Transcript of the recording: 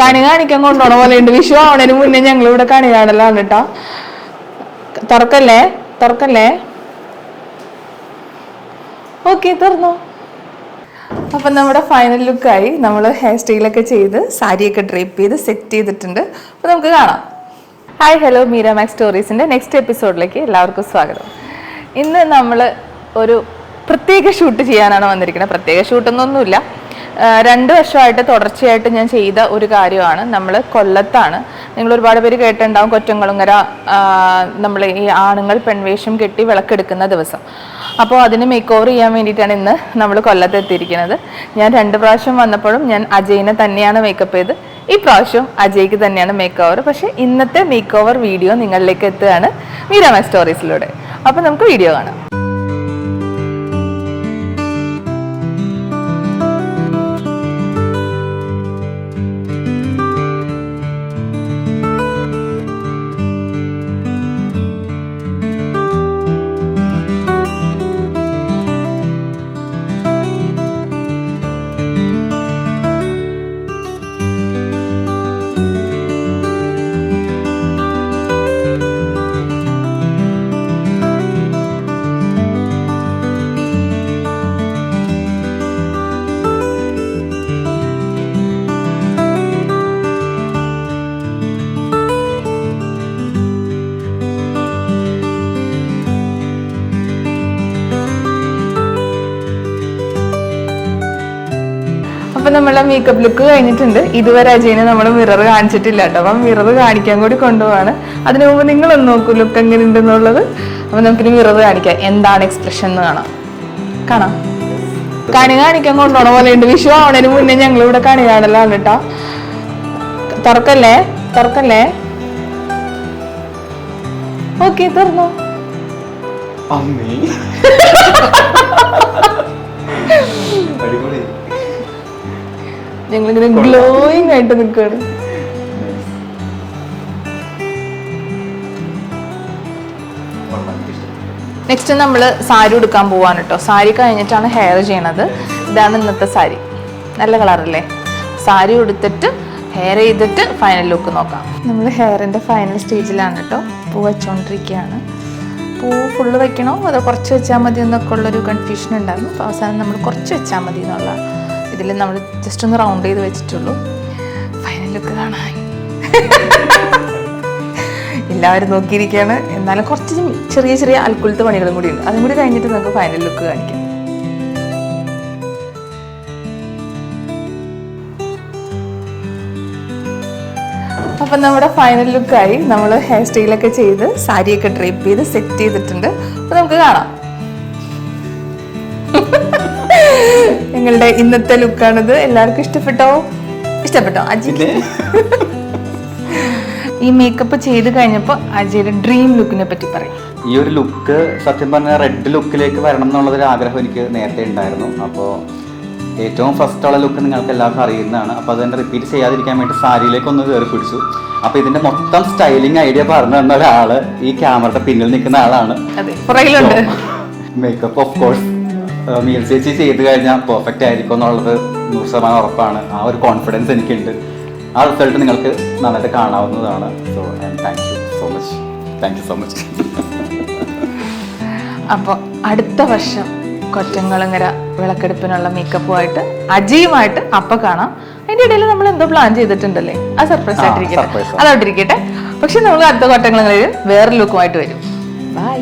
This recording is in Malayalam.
കണി കാണിക്കാൻ കൊണ്ടോണ പോലെ ഉണ്ട് വിഷു ആവണതിന് മുന്നേ ഞങ്ങൾ ഇവിടെ കണി കാണലാണ് കേട്ടോ തുറക്കല്ലേ? തുറക്കല്ലേ? ഓക്കെ തുറന്നു. അപ്പൊ നമ്മുടെ ഫൈനൽ ലുക്കായി നമ്മൾ ഹെയർ സ്റ്റൈലൊക്കെ ചെയ്ത് സാരിയൊക്കെ ഡ്രേപ്പ് ചെയ്ത് സെറ്റ് ചെയ്തിട്ടുണ്ട്. അപ്പൊ നമുക്ക് കാണാം. ഹായ് ഹലോ മീര മാക്സ് സ്റ്റോറീസിന്റെ നെക്സ്റ്റ് എപ്പിസോഡിലേക്ക് എല്ലാവർക്കും സ്വാഗതം. ഇന്ന് നമ്മൾ ഒരു പ്രത്യേക ഷൂട്ട് ചെയ്യാനാണ് വന്നിരിക്കുന്നത് പ്രത്യേക ഷൂട്ടൊന്നൊന്നുമില്ല രണ്ട് വർഷമായിട്ട് തുടർച്ചയായിട്ട് ഞാൻ ചെയ്ത ഒരു കാര്യമാണ്. നമ്മൾ കൊല്ലത്താണ്. നിങ്ങൾ ഒരുപാട് പേര് കേട്ടിട്ടുണ്ടാവും കൊറ്റങ്കുളങ്ങര നമ്മൾ ഈ ആണുങ്ങൾ പെൺവേഷം കെട്ടി വിളക്കെടുക്കുന്ന ദിവസം. അപ്പോൾ അതിന് മേക്ക് ഓവർ ചെയ്യാൻ വേണ്ടിയിട്ടാണ് ഇന്ന് നമ്മൾ കൊല്ലത്ത് എത്തിയിരിക്കുന്നത്. ഞാൻ രണ്ട് പ്രാവശ്യം വന്നപ്പോഴും ഞാൻ അജയിനെ തന്നെയാണ് മേക്കപ്പ് ചെയ്ത്. ഈ പ്രാവശ്യം അജയ്ക്ക് തന്നെയാണ് മേക്ക് ഓവർ പക്ഷേ ഇന്നത്തെ മേക്ക് ഓവർ വീഡിയോ നിങ്ങളിലേക്ക് എത്തുകയാണ്. മീരാമ സ്റ്റോറീസിലൂടെ അപ്പോൾ നമുക്ക് വീഡിയോ കാണാം. അപ്പൊ നമ്മളെ മേക്കപ്പ് ലുക്ക് കഴിഞ്ഞിട്ടുണ്ട്. ഇതുവരെ അജയനെ നമ്മൾ മിറർ കാണിച്ചിട്ടില്ല കേട്ടോ. അപ്പം മിറർ കാണിക്കാൻ കൂടി കൊണ്ടുപോവാണ്. അതിനു മുമ്പ് നിങ്ങളൊന്ന് നോക്കൂ ലുക്ക് എങ്ങനെ ഉണ്ടെന്നുള്ളത് അപ്പൊ നമുക്കിനി മിറർ കാണിക്കാം. എന്താണ് എക്സ്പ്രഷൻ എന്ന് കാണാം. കാണാം. കണി കാണിക്കാൻ കൊണ്ടുപോണ പോലെ ഉണ്ട് വിഷു ആവണതിന് മുന്നേ ഞങ്ങൾ ഇവിടെ കണി കാണലാണ് കേട്ടോ. തുറക്കല്ലേ? തുറക്കല്ലേ? ഓക്കെ തുറന്നു. അമ്മേ. അടിപൊളി. ഞങ്ങളിങ്ങനെ ഗ്ലോയിങ് ആയിട്ട് നിൽക്കുകയാണ് നെക്സ്റ്റ് നമ്മൾ സാരി ഉടുക്കാൻ പോവാണ് കേട്ടോ സാരി കഴിഞ്ഞിട്ടാണ് ഹെയർ ചെയ്യണത്. ഇതാണ് ഇന്നത്തെ സാരി. നല്ല കളറല്ലേ സാരി ഉടുത്തിട്ട് ഹെയർ ചെയ്തിട്ട് ഫൈനൽ ലുക്ക് നോക്കാം. നമ്മൾ ഹെയറിന്റെ ഫൈനൽ സ്റ്റേജിലാണ് കേട്ടോ പൂ വെച്ചുകൊണ്ടിരിക്കുകയാണ് പൂ ഫുള്ള് വെക്കണോ? അതോ കുറച്ച് വെച്ചാൽ മതി എന്നൊക്കെ ഉള്ളൊരു കൺഫ്യൂഷൻ ഉണ്ടായിരുന്നു അപ്പോൾ അവസാനം നമ്മൾ കുറച്ച് വെച്ചാൽ മതി എന്നുള്ള ഇതിൽ നമ്മൾ ജസ്റ്റ് ഒന്ന് റൗണ്ട് ചെയ്ത് വെച്ചിട്ടുള്ളൂ. ഫൈനൽ ലുക്ക് കാണാൻ. എല്ലാവരും നോക്കിയിരിക്കുകയാണ്. എന്നാലും കുറച്ച് ചെറിയ ചെറിയ അൽക്കുലത്തെ പണികളും കൂടി ഉണ്ട്. അതും കൂടി കഴിഞ്ഞിട്ട് നമുക്ക് ഫൈനൽ ലുക്ക് കാണിക്കാം. അപ്പം നമ്മുടെ ഫൈനൽ ലുക്കായി നമ്മൾ ഹെയർ സ്റ്റൈലൊക്കെ ചെയ്ത് സാരിയൊക്കെ ഡ്രേപ്പ് ചെയ്ത് സെറ്റ് ചെയ്തിട്ടുണ്ട്. അപ്പോൾ നമുക്ക് കാണാം. ഞങ്ങളുടെ ഇന്നത്തെ ലുക്കാണിത്. എല്ലാവർക്കും ഇഷ്ടപ്പെട്ടോ? ഇഷ്ടപ്പെട്ടോ അജി? ഈ മേക്കപ്പ് ചെയ്ത് കഴിഞ്ഞപ്പോൾ അജയുടെ ഡ്രീം ലുക്കിനെ പറ്റി പറയും. ഈ ഒരു ലുക്ക് സത്യം പറഞ്ഞാൽ റെഡ് ലുക്കിലേക്ക് വരണം എന്നുള്ളൊരു ആഗ്രഹം എനിക്ക് നേരത്തെ ഉണ്ടായിരുന്നു. അപ്പോൾ ഏറ്റവും ഫസ്റ്റ് ഉള്ള ലുക്ക് നിങ്ങൾക്ക് എല്ലാവർക്കും അറിയുന്നതാണ്. അപ്പോൾ അതെന്നെ റിപ്പീറ്റ് ചെയ്യാതിരിക്കാൻ വേണ്ടി സാരിയിലേക്ക് ഒന്ന് കയറി പിടിച്ചു. അപ്പോൾ ഇതിന്റെ മൊത്തം സ്റ്റൈലിംഗ് ഐഡിയ പറഞ്ഞു തന്ന ഒരാൾ ഈ ക്യാമറയുടെ പിന്നിൽ നിൽക്കുന്ന ആളാണ്. മേക്കപ്പ് ഓഫ് കോഴ്സ് മീൽ ചേച്ചി ചെയ്ത് കഴിഞ്ഞാൽ പെർഫെക്റ്റ് ആയിരിക്കും എന്നുള്ളത് നൂറ് ശതമാനം ഉറപ്പാണ്. ആ ഒരു കോൺഫിഡൻസ് എനിക്കുണ്ട്. ആ റിസൾട്ട് നിങ്ങൾക്ക് നന്നായിട്ട് കാണാവുന്നതാണ്. So thank you so much thank you so much അപ്പോൾ അടുത്ത വർഷം കൊറ്റങ്കളങ്ങര വിളക്കെടുപ്പിനുള്ള മേക്കപ്പുമായിട്ട് അജയുമായിട്ട് അപ്പൊ കാണാം. അതിന്റെ ഇടയിൽ നമ്മൾ എന്തോ പ്ലാൻ ചെയ്തിട്ടുണ്ടല്ലേ? ആ സർപ്രൈസ് ആയിട്ടിരിക്കട്ടെ. അതോട്ടിരിക്കട്ടെ പക്ഷെ നമ്മൾ അടുത്ത കൊറ്റങ്കളങ്ങളിൽ വേറെ ലുക്കുമായിട്ട് വരും. ബൈ